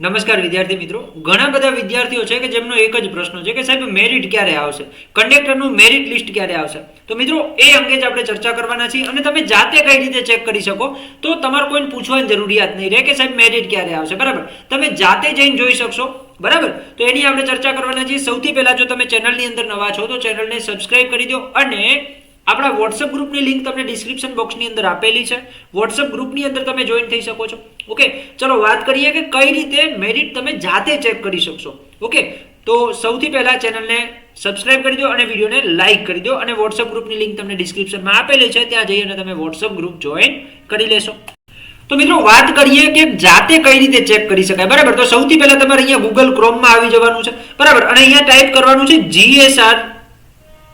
નમસ્કાર વિદ્યાર્થી મિત્રો. ઘણા બધા વિદ્યાર્થીઓ છે કે જેમનો એક જ પ્રશ્ન છે કે સાહેબ મેરિટ ક્યારે આવશે? કંડક્ટરનું મેરિટ લિસ્ટ ક્યારે આવશે? તો મિત્રો, એ અંગે જ આપણે ચર્ચા કરવાના છીએ અને તમે જાતે કઈ રીતે ચેક કરી શકો? તો તમારે કોઈને પૂછવાની જરૂરિયાત નહીં રહે કે સાહેબ મેરિટ ક્યારે આવશે? બરાબર? તમે જાતે જઈને જોઈ શકશો. બરાબર? તો એની આપણે ચર્ચા કરવાના છીએ. સૌથી પહેલા જો તમે ચેનલની અંદર નવા છો તો ચેનલને સબસ્ક્રાઇબ કરી દો અને આપણા વોટ્સઅપ ગ્રુપની લિંક તમને ડિસ્ક્રિપ્શન બોક્સની અંદર આપેલી છે. વોટ્સઅપ ગ્રુપની અંદર તમે જોઈન થઈ શકો છો. ઓકે ચલો વાત કરીએ કે કઈ રીતે મેરિટ તમે જાતે ચેક કરી શકશો. ઓકે તો સૌથી પહેલાં ચેનલને સબસ્ક્રાઇબ કરી દો અને વિડીયોને લાઇક કરી દો અને વોટ્સઅપ ગ્રુપની લિંક તમને ડિસ્ક્રિપ્શનમાં આપેલી છે. ત્યાં જઈને તમે વોટ્સઅપ ગ્રુપ જોઈન કરી લેશો. તો મિત્રો વાત કરીએ કે જાતે કઈ રીતે ચેક કરી શકાય. બરાબર? તો સૌથી પહેલા તમારે અહીંયા ગૂગલ ક્રોમમાં આવી જવાનું છે. બરાબર? અને અહીંયા ટાઈપ કરવાનું છે જીએસઆર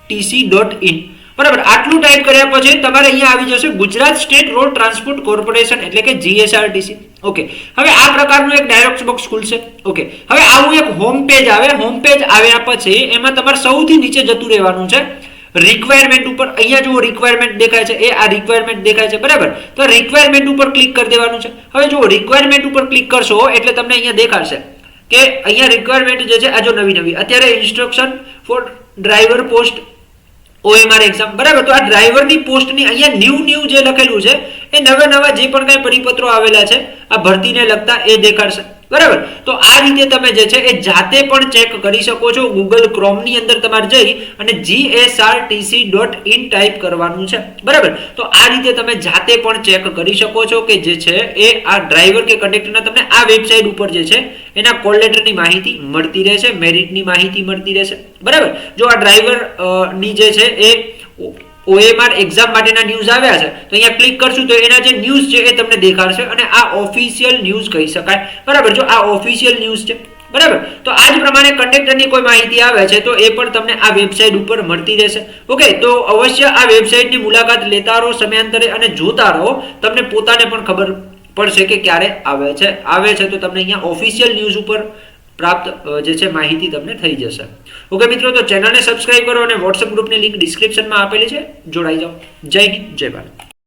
ટીસી ડોટ ઇન બરાબર, આટલું ટાઈપ કર્યા પછી તમારે અહીંયા આવી જશે Gujarat state road transport corporation એટલે કે જીએસઆરટીસી ઓકે હવે આ પ્રકારનું એક ડાયરેક્ટ બોક્સ ખુલશે. ઓકે હવે આવું એક હોમ પેજ આવે. હોમ પેજ આવ્યા પછી એમાં તમારે સૌથી નીચે જતું રહેવાનું છે રિક્વાયરમેન્ટ ઉપર. અહીંયા જુઓ રિક્વાયરમેન્ટ દેખાય છે. એ આ રિક્વાયરમેન્ટ દેખાય છે. બરાબર? તો રિક્વાયરમેન્ટ ઉપર ક્લિક કરી દેવાનું છે. હવે જુઓ રિક્વાયરમેન્ટ ઉપર ક્લિક કરશો એટલે તમને અહીંયા દેખાશે કે અહીંયા રિક્વાયરમેન્ટ જે છે આ જો નવી નવી અત્યારે instruction for driver post OMR exam બરાબર, તો આ ડ્રાઈવરની પોસ્ટની અહીંયા ન્યૂ ન્યૂ જે લખેલું છે, એ નવા નવા જે પણ કાંઈ પરિપત્રો આવેલા છે, આ ભરતીને લગતા એ દેખાડશે. બરાબર? તો આ રીતે તમે જે છે એ જાતે પણ ચેક કરી શકો છો. ગૂગલ ક્રોમની અંદર તમારે જઈ અને જીએસઆરટીસી ડોટ ઇન ટાઈપ કરવાનું છે. બરાબર? તો આ રીતે તમે જાતે પણ ચેક કરી શકો છો કે જે છે એ આ ડ્રાઈવર કે કંડક્ટરના તમને આ વેબસાઇટ ઉપર જે છે એના કોલ લેટરની માહિતી મળતી રહેશે મેરિટની માહિતી મળતી રહેશે. બરાબર? જો આ ડ્રાઈવરની જે છે એ ઓએમઆર એક્ઝામ માટેના ન્યૂઝ આવ્યા છે, તો અહીંયા ક્લિક કરશું તો એના જે ન્યૂઝ છે એ તમને દેખાડશે અને આ ઓફિશિયલ ન્યૂઝ કહી શકાય. બરાબર? જો આ ઓફિશિયલ ન્યૂઝ છે, બરાબર? તો આ જ પ્રમાણે કન્ડક્ટરની કોઈ માહિતી આવે છે, તો એ પણ તમને આ વેબસાઇટ ઉપર મળતી રહેશે. ઓકે તો અવશ્ય આ વેબસાઇટની મુલાકાત લેતા રહો સમયાંતરે અને જોતા રહો. તમને પોતાને પણ ખબર પડશે કે ક્યારે આવે છે. આવે છે તો તમને અહીંયા ઓફિશિયલ ન્યૂઝ ઉપર પ્રાપ્ત જે છે માહિતી તમને થઈ જશે. ઓકે, મિત્રો, તો ચેનલને સબસ્ક્રાઇબ કરો અને વોટ્સએપ ગ્રુપની લિંક ડિસ્ક્રિપ્શનમાં આપેલી છે. જોડાઈ જાઓ. જય હિન્દ, જય ભારત.